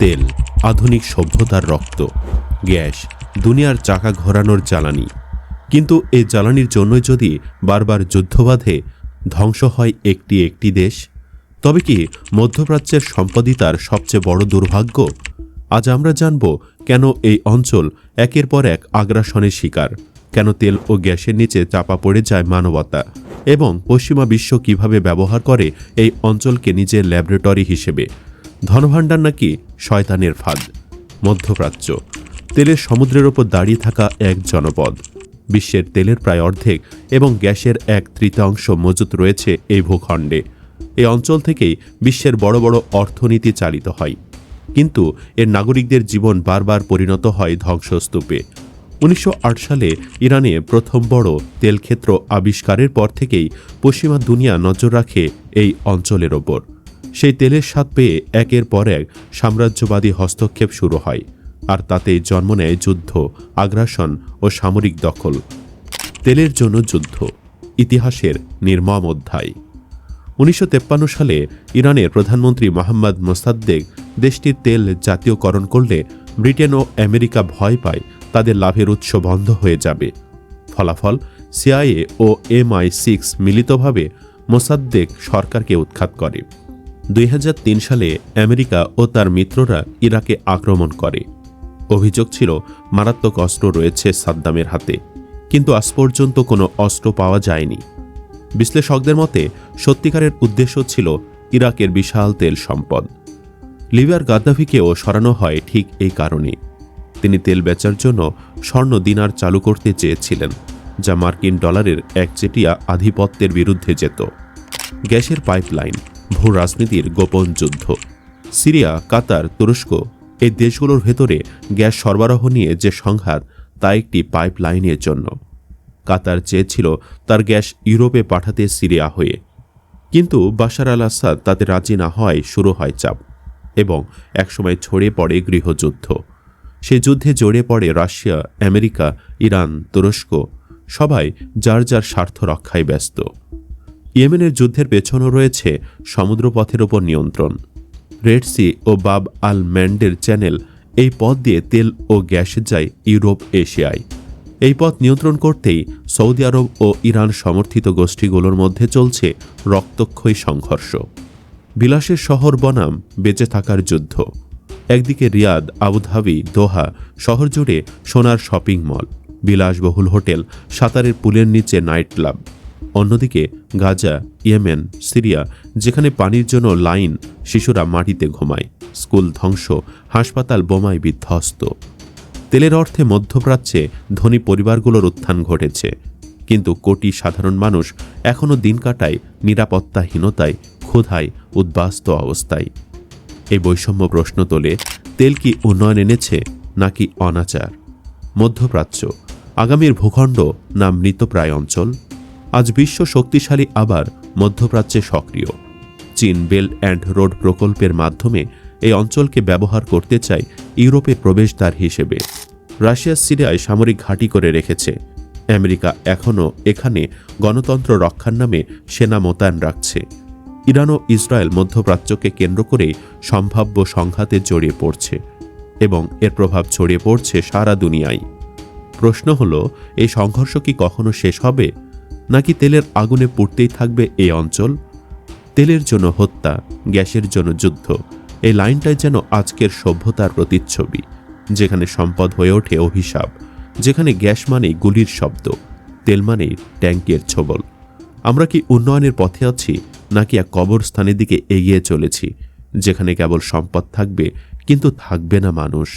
তেল, আধুনিক সভ্যতার রক্ত, গ্যাস, দুনিয়ার চাকা ঘোরানোর জ্বালানি। কিন্তু এই জ্বালানির জন্যই যদি বারবার যুদ্ধ বাঁধে, ধ্বংস হয় একটি একটি দেশ? তবে কি মধ্যপ্রাচ্যের সম্পদই তার সবচেয়ে বড় দুর্ভাগ্য? আজ আমরা জানব কেন এই অঞ্চল একের পর এক আগ্রাসনের শিকার, কেন তেল ও গ্যাসের নিচে চাপা পড়ে যায় মানবতা, এবং পশ্চিমা বিশ্ব কীভাবে ব্যবহার করে এই অঞ্চলকে নিজের ল্যাবরেটরি হিসেবে ধনভাণ্ডার নাকি শয়তানের ফাঁদ। মধ্যপ্রাচ্য। তেলের সমুদ্রের ওপর দাঁড়িয়ে থাকা এক জনপদ। বিশ্বের তেলের প্রায় অর্ধেক এবং গ্যাসের এক তৃতীয়াংশ মজুত রয়েছে এই ভূখণ্ডে। এই অঞ্চল থেকেই বিশ্বের বড় বড় অর্থনীতি চালিত হয়। কিন্তু এর নাগরিকদের জীবন বারবার পরিণত হয় ধ্বংসস্তূপে। উনিশশো আট সালে ইরানে প্রথম বড় তেলক্ষেত্র আবিষ্কারের পর থেকেই পশ্চিমা দুনিয়া নজর রাখে এই অঞ্চলের ওপর। সেই তেলের স্বাদ পেয়ে একের পর এক সাম্রাজ্যবাদী হস্তক্ষেপ শুরু হয়, আর তাতেই জন্ম নেয় যুদ্ধ, আগ্রাসন ও সামরিক দখল। তেলের জন্য যুদ্ধ, ইতিহাসের নির্মম অধ্যায়। উনিশশো সালে ইরানের প্রধানমন্ত্রী মোহাম্মদ মোসাদ্দেক দেশটির তেল জাতীয়করণ করলে ব্রিটেন ও আমেরিকা ভয় পায়, তাদের লাভের উৎস বন্ধ হয়ে যাবে। ফলাফল, সিআইএ ও এমআই সিক্স মিলিতভাবে মোসাদ্দেক সরকারকে উৎখাত করে। দুই হাজার তিন সালে আমেরিকা ও তার মিত্ররা ইরাকে আক্রমণ করে। অভিযোগ ছিল, মারাত্মক অস্ত্র রয়েছে সাদ্দামের হাতে, কিন্তু আজ পর্যন্ত কোনো অস্ত্র পাওয়া যায়নি। বিশ্লেষকদের মতে, সত্যিকারের উদ্দেশ্য ছিল ইরাকের বিশাল তেল সম্পদ। লিবিয়ার গাদ্দাফিকেও সরানো হয় ঠিক এই কারণে। তিনি তেল বেচার জন্য স্বর্ণ দিনার চালু করতে চেয়েছিলেন, যা মার্কিন ডলারের একচেটিয়া আধিপত্যের বিরুদ্ধে যেত। গ্যাসের পাইপলাইন ভূ রাজনীতির গোপন যুদ্ধ। সিরিয়া, কাতার, তুরস্ক এই দেশগুলোর ভেতরে গ্যাস সরবরাহ নিয়ে যে সংঘাত, তা একটি পাইপ লাইনের জন্য। কাতার চেয়েছিল তার গ্যাস ইউরোপে পাঠাতে সিরিয়া হয়ে। কিন্তু বাশার আল আসাদ তাতে রাজি না হয় শুরু হয় চাপ এবং একসময় ছড়িয়ে পড়ে গৃহযুদ্ধ। সে যুদ্ধে জড়িয়ে পড়ে রাশিয়া, আমেরিকা, ইরান, তুরস্ক, সবাই যার যার স্বার্থ রক্ষায় ব্যস্ত। ইয়েমেনের যুদ্ধের পেছনও রয়েছে সমুদ্রপথের ওপর নিয়ন্ত্রণ। রেড সি ও বাব আল ম্যান্ডের চ্যানেল এই পথ দিয়ে তেল ও গ্যাস যায় ইউরোপ এশিয়ায়। এই পথ নিয়ন্ত্রণ করতেই সৌদি আরব ও ইরান সমর্থিত গোষ্ঠীগুলোর মধ্যে চলছে রক্তক্ষয়ী সংঘর্ষ। বিলাসের শহর বনাম বেঁচে থাকার যুদ্ধ। একদিকে রিয়াদ, আবুধাবি, দোহা শহর জুড়ে সোনার শপিং মল, বিলাসবহুল হোটেল, সাঁতারের পুলের নিচে নাইট ক্লাব অন্যদিকে গাজা, ইয়েমেন, সিরিয়া, যেখানে পানির জন্য লাইন, শিশুরা মাটিতে ঘুমায়। স্কুল ধ্বংস, হাসপাতাল বোমায় বিধ্বস্ত। তেলের অর্থে মধ্যপ্রাচ্যে ধনী পরিবারগুলোর উত্থান ঘটেছে। কিন্তু কোটি সাধারণ মানুষ এখনও দিন কাটায় নিরাপত্তাহীনতায়, ক্ষুধায়, উদ্বাস্ত অবস্থায়। এই বৈষম্য প্রশ্ন তোলে, তেল কি উন্নয়ন এনেছে নাকি অনাচার? মধ্যপ্রাচ্য, আগামীর ভূখণ্ড না মৃতপ্রায় অঞ্চল? আজ বিশ্ব শক্তিশালী, আবার মধ্যপ্রাচ্যে সক্রিয়। চীন বেল্ট অ্যান্ড রোড প্রকল্পের মাধ্যমে এই অঞ্চলকে ব্যবহার করতে চায় ইউরোপে প্রবেশদ্বার হিসেবে। রাশিয়া সিরিয়ায় সামরিক ঘাঁটি করে রেখেছে। আমেরিকা এখনও এখানে গণতন্ত্র রক্ষার নামে সেনা মোতায়েন রাখছে। ইরান ও ইসরায়েল মধ্যপ্রাচ্যকে কেন্দ্র করে সম্ভাব্য সংঘাতে জড়িয়ে পড়ছে এবং এর প্রভাব ছড়িয়ে পড়ছে সারা দুনিয়ায়। প্রশ্ন হলো, এই সংঘর্ষ কি কখনো শেষ হবে? নাকি তেলের আগুনে পড়তেই থাকবে এই অঞ্চল? তেলের জন্য হত্যা, গ্যাসের জন্য যুদ্ধ, এই লাইনটাই যেন আজকের সভ্যতার প্রতিচ্ছবি, যেখানে সম্পদ হয়ে ওঠে অভিশাপ, যেখানে গ্যাস মানেই গুলির শব্দ, তেল মানেই ট্যাঙ্কের ছবল। আমরা কি উন্নয়নের পথে আছি, নাকি এক কবরস্থানের দিকে এগিয়ে চলেছি, যেখানে কেবল সম্পদ থাকবে, কিন্তু থাকবে না মানুষ?